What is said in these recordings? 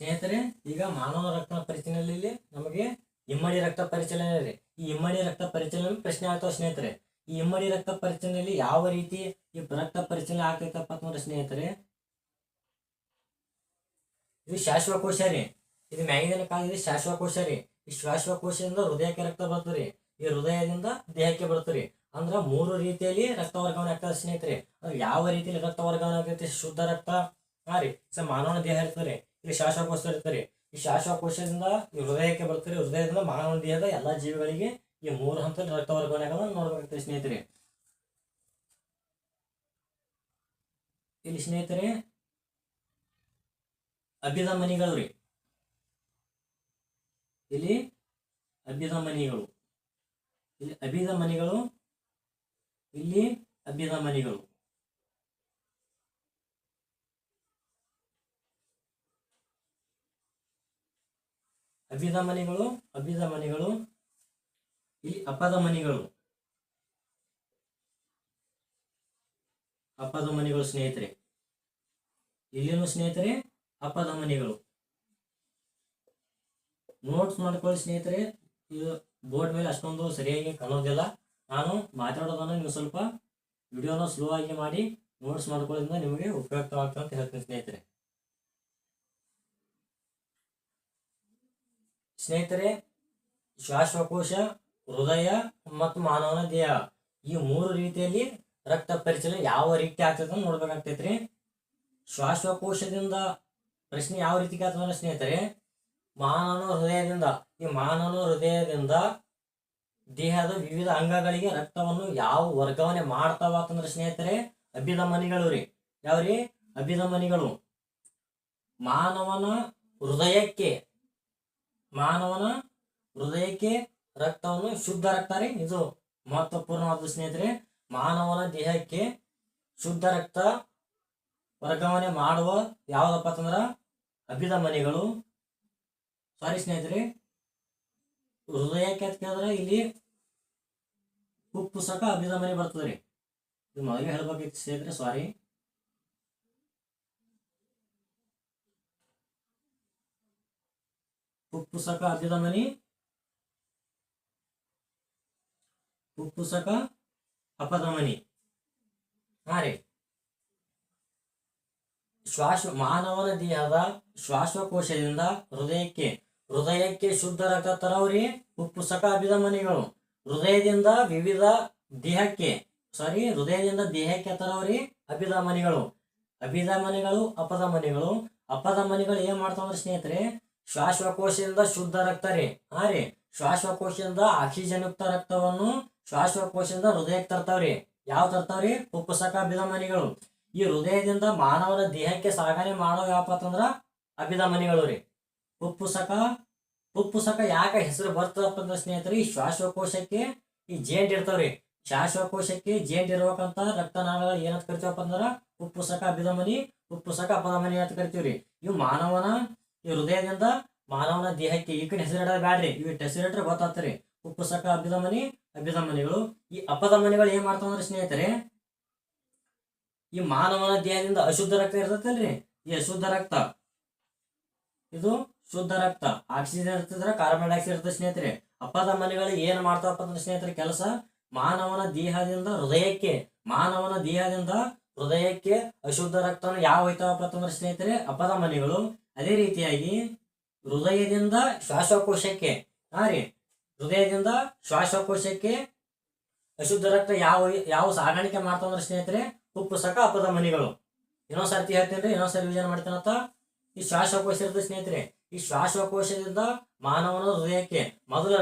ಸ್ನೇಹಿತರೆ, ಈಗ ಮಾನವ ರಕ್ತ ಪರಿಚಲನೆಯಲ್ಲಿ ನಮಗೆ ಇಮ್ಮಡಿ ರಕ್ತ ಪರಿಚಲನೆ ಇದೆ. ಈ ಇಮ್ಮಡಿ ರಕ್ತ ಪರಿಚಲನೆ ಪ್ರಶ್ನೆ ಆಗ್ತಾವ ಸ್ನೇಹಿತರೆ. ಈ ಇಮ್ಮಡಿ ರಕ್ತ ಪರಿಚಲನೆಯಲ್ಲಿ ಯಾವ ರೀತಿ ಈ ರಕ್ತ ಪರಿಚಲನೆ ಆಗ್ತೈತಪ್ಪ ಅಂತಂದ್ರೆ ಸ್ನೇಹಿತರೆ, ಇದು ಶಾಶ್ವಕೋಶ ರೀ ಇದು ಮ್ಯಾಗಿನ ಕಾಲದಲ್ಲಿ ಶಾಶ್ವಕೋಶ ರೀ ಈ ಶ್ವಾಶ್ವಕೋಶದಿಂದ ಹೃದಯಕ್ಕೆ ರಕ್ತ ಬರ್ತದೆ ಈ ಹೃದಯದಿಂದ ದೇಹಕ್ಕೆ ಬರ್ತದೆ ಅಂದ್ರ ಮೂರು ರೀತಿಯಲ್ಲಿ ರಕ್ತ ವರ್ಗಾವಣೆ ಆಗ್ತದೆ ಸ್ನೇಹಿತರೆ. ಯಾವ ರೀತಿಯಲ್ಲಿ ರಕ್ತ ವರ್ಗಾವಣೆ ಆಗ್ತೈತಿ? ಶುದ್ಧ ರಕ್ತ. ಹಾ ರೀ ಸ ಮಾನವನ ದೇಹ ಇರ್ತದೆ ಇಲ್ಲಿ ಶ್ವಾಸಕೋಶ ಇರ್ತಾರೆ. ಈ ಶ್ವಾಸಕೋಶದಿಂದ ಈ ಹೃದಯಕ್ಕೆ ಬರ್ತಾರೆ ಹೃದಯದಿಂದ ಮಾನವನ ದೇಹದ ಎಲ್ಲಾ ಜೀವಿಗಳಿಗೆ ಈ ಮೂರು ಹಂತದ ರಕ್ತ ವರ್ಗಾವಣೆ ಆಗೋದನ್ನ ನೋಡ್ಬೇಕಾಗ್ತದೆ ಸ್ನೇಹಿತರೆ. ಇಲ್ಲಿ ಸ್ನೇಹಿತರೆ, ಅಭಿಧಮನಿಗಳು ರೀ. ಇಲ್ಲಿ ಅಭಿಧಮನಿಗಳು. ಇಲ್ಲಿ ಅಭಿಧಮನಿಗಳು ಇಲ್ಲಿ ಅಭಿಧಮನಿಗಳು. ಅಭಿಧಮನಿಗಳು ಅಭಿಧಮನಿಗಳು ಇಲ್ಲಿ ಅಪಧಮನಿಗಳು ಅಪಧಮನಿಗಳು ಸ್ನೇಹಿತರೆ. ಇಲ್ಲಿನೂ ಸ್ನೇಹಿತರೆ? ಅಪಧಮನಿಗಳು ನೋಟ್ಸ್ ಮಾಡ್ಕೊಳ್ಳಿ ಸ್ನೇಹಿತರೆ. ಇದು ಬೋರ್ಡ್ ಮೇಲೆ ಅಷ್ಟೊಂದು ಸರಿಯಾಗಿ ಕಾಣೋದಿಲ್ಲ. ನಾನು ಮಾತಾಡೋದನ್ನ ನೀವು ಸ್ವಲ್ಪ ವಿಡಿಯೋನ ಸ್ಲೋ ಆಗಿ ಮಾಡಿ ನೋಟ್ಸ್ ಮಾಡ್ಕೊಳ್ಳೋದ್ರಿಂದ ನಿಮಗೆ ಉಪಯುಕ್ತವಾಗ್ತದೆ ಅಂತ ಹೇಳ್ತೀನಿ ಸ್ನೇಹಿತರೆ. ಸ್ನೇಹಿತರೆ, ಶ್ವಾಸಕೋಶ, ಹೃದಯ ಮತ್ತು ಮಾನವನ ದೇಹ ಈ ಮೂರು ರೀತಿಯಲ್ಲಿ ರಕ್ತ ಪರಿಚಲನೆ ಯಾವ ರೀತಿ ಆಗ್ತದೆ ನೋಡ್ಬೇಕಾಗ್ತೈತ್ರಿ. ಶ್ವಾಸಕೋಶದಿಂದ ಪ್ರಶ್ನೆ ಯಾವ ರೀತಿ ಆಗ್ತದೆ ಸ್ನೇಹಿತರೆ, ಮಾನವನ ಹೃದಯದಿಂದ, ಈ ಮಾನವನ ಹೃದಯದಿಂದ ದೇಹದ ವಿವಿಧ ಅಂಗಗಳಿಗೆ ರಕ್ತವನ್ನು ಯಾವ ವರ್ಗಾವಣೆ ಮಾಡ್ತಾವ ಅಂತಂದ್ರೆ ಸ್ನೇಹಿತರೆ, ಅಭಿಧಮನಿಗಳು ರೀ. ಯಾವ್ರಿ? ಅಭಿಧಮನಿಗಳು. ಮಾನವನ ಹೃದಯಕ್ಕೆ ಮಾನವನ ಹೃದಯಕ್ಕೆ ರಕ್ತವನ್ನು, ಶುದ್ಧ ರಕ್ತ ರೀ, ಇದು ಮಹತ್ವಪೂರ್ಣವಾದ ಸ್ನೇಹಿತರೆ, ಮಾನವನ ದೇಹಕ್ಕೆ ಶುದ್ಧ ರಕ್ತ ವರ್ಗಾವಣೆ ಮಾಡುವ ಯಾವ್ದಪ್ಪ ಅಂತಂದ್ರ ಅಭಿಧಮನಿಗಳು. ಸಾರಿ ಸ್ನೇಹಿತರೆ, ಹೃದಯಕ್ಕೆ ಅಂತ ಕೇಳಿದ್ರೆ ಇಲ್ಲಿ ಉಪ್ಪುಸಕ ಅಭಿಧಮನಿ ಬರ್ತದೆ ರೀ. ಇದು ಮೊದಲೇ ಹೇಳ್ಬೇಕಿತ್ತು ಸ್ನೇಹಿತರೆ ಸಾರಿ ಪುಪ್ಪುಸಕ ಮನಿ ಪುಪ್ಪುಸಕ ಅಪಧಮನಿ. ಹಾ ರೀ. ಶ್ವಾಸ ಮಾನವನ ದೇಹದ ಶ್ವಾಸಕೋಶದಿಂದ ಹೃದಯಕ್ಕೆ ಹೃದಯಕ್ಕೆ ಶುದ್ಧ ರಕ್ತ ತರವ್ರಿ ಪುಪ್ಪುಸಕ ಅಭಿಧಮನಿಗಳು. ಹೃದಯದಿಂದ ವಿವಿಧ ದೇಹಕ್ಕೆ ಸಾರಿ ಹೃದಯದಿಂದ ದೇಹಕ್ಕೆ ತರವ್ರಿ ಅಭಿಧಮನಿಗಳು. ಅಭಿಧಮನಿಗಳು, ಅಪಧಮನಿಗಳು. ಅಪಧಮನಿಗಳು ಏನ್ ಮಾಡ್ತಾವ್ರಿ ಸ್ನೇಹಿತರೆ? ಶ್ವಾಸಕೋಶದಿಂದ ಶುದ್ಧ ರಕ್ತ ರೀ. ಹಾ ರೀ, ಶ್ವಾಸಕೋಶದಿಂದ ಆಕ್ಸಿಜನ್ ಯುಕ್ತ ರಕ್ತವನ್ನು ಶ್ವಾಸಕೋಶದಿಂದ ಹೃದಯಕ್ಕೆ ತರ್ತಾವ್ರಿ. ಯಾವ ತರ್ತಾವ್ರಿ? ಪುಪ್ಪುಸಕ ಅಭಿಧಮನಿಗಳು. ಈ ಹೃದಯದಿಂದ ಮಾನವನ ದೇಹಕ್ಕೆ ಸಾಗಣೆ ಮಾಡೋ ಯಾವಪ್ಪ ಅಂತಂದ್ರ ಅಭಿಧಮನಿಗಳು ರೀ. ಪುಪ್ಪುಸಕ ಪುಪ್ಪುಸಕ ಯಾಕೆ ಹೆಸರು ಬರ್ತದಪ್ಪ ಅಂದ್ರೆ ಸ್ನೇಹಿತರೆ, ಈ ಶ್ವಾಸಕೋಶಕ್ಕೆ ಈ ಜೇಂಟ್ ಇರ್ತಾವ್ರಿ ಶ್ವಾಸಕೋಶಕ್ಕೆ ಜೇಂಟ್ ಇರ್ಬೇಕಂತ ರಕ್ತನಾಳಗಳು ಏನಂತ ಕರಿತೀವಪ್ಪ ಅಂದ್ರ ಉಪ್ಪುಸಕ ಅಭಿಧಮನಿ, ಉಪ್ಪುಸಕ ಅಪಧಮನಿ ಅಂತ ಕರಿತೀವ್ರಿ. ಇವು ಮಾನವನ ಈ ಹೃದಯದಿಂದ ಮಾನವನ ದೇಹಕ್ಕೆ ಈ ಕಡೆ ಹೆಸರು ಇಡೋದು ಬ್ಯಾಡ್ರಿ ಇವು ಹೆಸರಿಟ್ರೆ ಗೊತ್ತಾಗ್ತರಿ ಪುಪ್ಪುಸಕ ಅಭಿಧಮನಿ, ಅಭಿಧಮನಿಗಳು. ಈ ಅಪಧಮನಿಗಳು ಏನ್ ಮಾಡ್ತಾವಂದ್ರೆ ಸ್ನೇಹಿತರೆ, ಈ ಮಾನವನ ದೇಹದಿಂದ ಅಶುದ್ಧ ರಕ್ತ ಇರ್ತೈತಲ್ರಿ. ಈ ಅಶುದ್ಧ ರಕ್ತ. ಇದು ಶುದ್ಧ ರಕ್ತ. ಆಕ್ಸಿಜನ್ ಇರ್ತದ್ರ ಕಾರ್ಬನ್ ಡೈಆಕ್ಸೈಡ್ ಇರ್ತದೆ ಸ್ನೇಹಿತರೆ. ಅಪಧಮನಿಗಳು ಏನ್ ಮಾಡ್ತಾವಪ್ಪ ಅಂದ್ರೆ ಸ್ನೇಹಿತರೆ ಕೆಲಸ, ಮಾನವನ ದೇಹದಿಂದ ಹೃದಯಕ್ಕೆ, ಮಾನವನ ದೇಹದಿಂದ ಹೃದಯಕ್ಕೆ ಅಶುದ್ಧ ರಕ್ತವನ್ನು ಯಾವ ಹೋಯ್ತಾವಪ್ಪ ಅಂತಂದ್ರೆ ಸ್ನೇಹಿತರೆ ಅಪಧಮನಿಗಳು ಅದೇ ರೀತಿಯಾಗಿ ಹೃದಯದಿಂದ ಶ್ವಾಸಕೋಶಕ್ಕೆ, ಹಾ ರೀ, ಹೃದಯದಿಂದ ಶ್ವಾಸಕೋಶಕ್ಕೆ ಅಶುದ್ಧ ರಕ್ತ ಯಾವ ಯಾವ ಸಾಗಾಣಿಕೆ ಮಾಡ್ತಾವಂದ್ರೆ ಸ್ನೇಹಿತರೆ ಉಪ್ಪುಸಕ ಅಪಧಮನಿಗಳು ಏನೋ ಸರ್ತಿ ಹೇಳ್ತೀನಿ ರೀ ಏನೋ ಸರಿ ವಿಜಯ ಮಾಡ್ತೇನಂತ ಈ ಶ್ವಾಸಕೋಶ ಇರ್ತದೆ ಸ್ನೇಹಿತರೆ, ಈ ಶ್ವಾಸಕೋಶದಿಂದ ಮಾನವನ ಹೃದಯಕ್ಕೆ ಮೊದಲ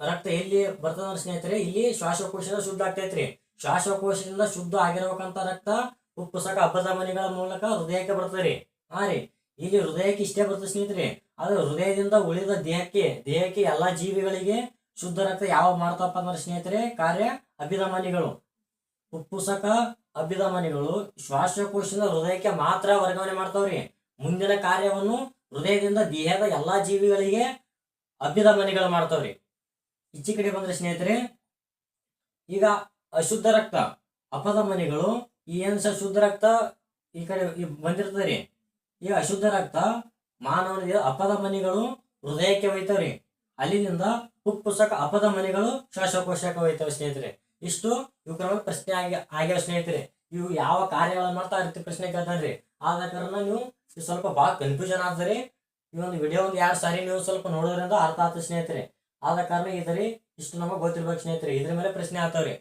ರಕ್ತ ಎಲ್ಲಿ ಬರ್ತದಂದ್ರೆ ಸ್ನೇಹಿತರೆ, ಇಲ್ಲಿ ಶ್ವಾಸಕೋಶದ ಶುದ್ಧ ಆಗ್ತೈತ್ರಿ ಶ್ವಾಸಕೋಶದಿಂದ ಶುದ್ಧ ಆಗಿರಬೇಕಂತ ರಕ್ತ ಉಪ್ಪುಸಕ ಅಪಧಮನಿಗಳ ಮೂಲಕ ಹೃದಯಕ್ಕೆ ಬರ್ತದೆ ಹಾ ರೀ ಇಲ್ಲಿ ಹೃದಯಕ್ಕೆ ಇಷ್ಟೇ ಬರ್ತದೆ ಸ್ನೇಹಿತರೆ. ಅದು ಹೃದಯದಿಂದ ಉಳಿದ ದೇಹಕ್ಕೆ ದೇಹಕ್ಕೆ ಎಲ್ಲಾ ಜೀವಿಗಳಿಗೆ ಶುದ್ಧ ರಕ್ತ ಯಾವ ಮಾಡ್ತಪ್ಪ ಅಂದ್ರೆ ಸ್ನೇಹಿತರೆ, ಕಾರ್ಯ ಅಭಿಧಮನಿಗಳು. ಪುಪ್ಪುಸಕ ಅಭಿಧಮನಿಗಳು. ಶ್ವಾಸಕೋಶದಿಂದ ಹೃದಯಕ್ಕೆ ಮಾತ್ರ ವರ್ಗಾವಣೆ ಮಾಡ್ತಾವ್ರಿ. ಮುಂದಿನ ಕಾರ್ಯವನ್ನು ಹೃದಯದಿಂದ ದೇಹದ ಎಲ್ಲಾ ಜೀವಿಗಳಿಗೆ ಅಭಿಧಮನಿಗಳು ಮಾಡ್ತಾವ್ರಿ. ಈಚೆ ಕಡೆ ಬಂದ್ರೆ ಸ್ನೇಹಿತರೆ, ಈಗ ಅಶುದ್ಧ ರಕ್ತ, ಅಪಧಮನಿಗಳು, ಈ ಏನ್ ಶುದ್ಧ ರಕ್ತ ಈ ಕಡೆ ಬಂದಿರ್ತದೆ ರೀ. ಈಗ ಅಶುದ್ಧ ರಕ್ತ ಮಾನವನ ದೇಹ ಅಪದ ಮನಿಗಳು ಹೃದಯಕ್ಕೆ ಒಯ್ತಾವ್ರಿ. ಅಲ್ಲಿಂದ ಉಪ್ಪುಸಕ ಅಪದ ಮನಿಗಳು ಶ್ವಾಸಕೋಶಕ್ಕೆ ಒಯ್ತಾವೆ ಸ್ನೇಹಿತರೆ. ಇಷ್ಟು ಇವುಗಳ ಪ್ರಶ್ನೆ ಆಗಿ ಆಗ್ಯಾವ ಸ್ನೇಹಿತರೆ. ಇವು ಯಾವ ಕಾರ್ಯಗಳನ್ನು ಮಾಡ್ತಾ ಇರ್ತಿ ರೀತಿ ಪ್ರಶ್ನೆ ಕೇಳ್ತಾನ್ರಿ. ಆದ ಕಾರಣ ನೀವು ಸ್ವಲ್ಪ ಭಾಳ ಕನ್ಫ್ಯೂಷನ್ ಆಗ್ತದೆ ಈ ಒಂದು ವಿಡಿಯೋ ಒಂದು ಎರಡು ಸಾರಿ ನೀವು ಸ್ವಲ್ಪ ನೋಡೋದ್ರಿಂದ ಅರ್ಥ ಆಗ್ತದೆ ಸ್ನೇಹಿತರೆ. ಆದ ಕಾರಣ ಇದರಿ ಇಷ್ಟು ನಮಗೆ ಗೊತ್ತಿರ್ಬೇಕು ಸ್ನೇಹಿತರೆ. ಇದ್ರ ಮೇಲೆ ಪ್ರಶ್ನೆ ಆಗ್ತಾವ್ರಿ